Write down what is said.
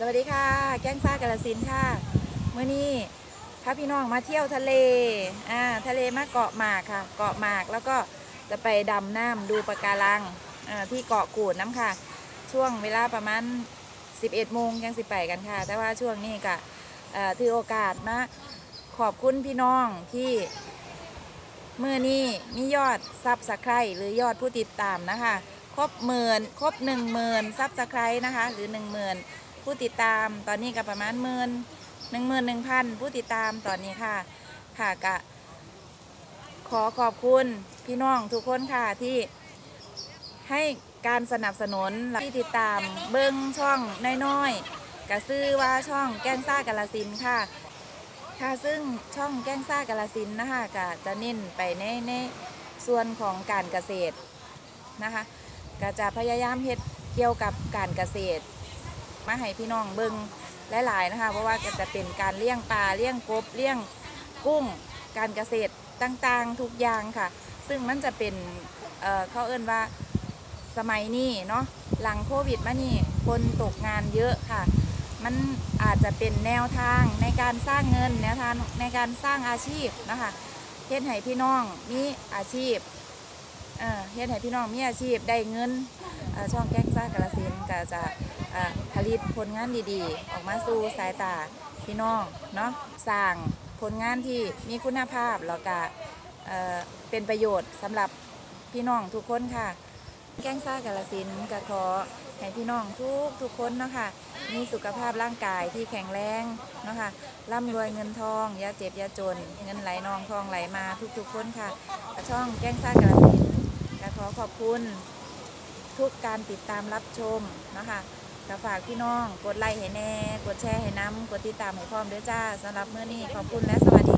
สวัสดีค่ะ แก้งซ่ากาลสินค่ะเมื่อนี้พาพี่น้องมาเที่ยวทะเลอ่าทะเลมาเกาะหมากค่ะ เกาะหมากแล้วก็จะไปดำน้ำดูปะการังอ่าที่เกาะกูดน้ำค่ะ ช่วงเวลาประมาณ 11โมงยังสิไปกันค่ะ แต่ว่าช่วงนี้ก็ถือโอกาสมาขอบคุณพี่น้องที่เมื่อนี้มียอดซับสไครหรือยอดผู้ติดตามนะคะ ครบหมื่นครบหนึ่งหมื่นซับสไครนะคะ หรือหนึ่งหมื่น ผู้ติดตามตอนนี้ก็ประมาณหมื่นหนึ่งหมื่นหนึ่งพันผู้ติดตามตอนนี้ค่ะ ค่ะกะ ขอขอบคุณพี่น้องทุกคนค่ะที่ให้การสนับสนุนและที่ติดตามเบิ้งช่องน้อยๆกะซื้อว่าช่องแก้งซ่ากาลสินค่ะ ค่ะซึ่งช่องแก้งซ่ากาลสินนะคะก็จะเน้นไปในในส่วนของการเกษตรนะคะก็จะพยายามเฮ็ดเกี่ยวกับการเกษตร มาให้พี่น้องเบิงหลายๆนะคะ เพราะว่าก็จะเป็นการเลี้ยงปลาเลี้ยงกบเลี้ยงกุ้ง การเกษตรต่างๆ ทุกอย่างค่ะ ซึ่งมันจะเป็นเออเขาเอิ้นว่าสมัยนี้เนาะหลังโควิดมานี่คนตกงานเยอะค่ะ มันอาจจะเป็นแนวทางในการสร้างเงินแนวทางในการสร้างอาชีพนะคะเฮ็ดให้พี่น้องมีอาชีพเอ่อเฮ็ดให้พี่น้องมีอาชีพได้เงิน ช่องแก๊งซ่ากระสินก็จะผลิตผลงานดีๆ ออกมาสู่สายตาพี่น้องเนาะสร้างผลงานที่มีคุณภาพแล้วก็เป็นประโยชน์สำหรับพี่น้องทุกคนค่ะ แก้งซ่ากาลสินก็ขอให้พี่น้องทุกทุกคนเนาะค่ะมีสุขภาพร่างกายที่แข็งแรงเนาะค่ะร่ำรวยเงินทองอย่าเจ็บอย่าจน เงินไหลนองทองไหลมาทุกๆคนค่ะ ช่องแก้งซ่ากาลสินก็ขอขอบคุณ ทุกการติดตามรับชมนะคะกฝากพี่น้อง กดไลค์ให้แน่ กดแชร์ให้น้ำกดติดตามให้พร้อมด้วยจ้าสำหรับเมื่อนี้ขอบคุณและสวัสดี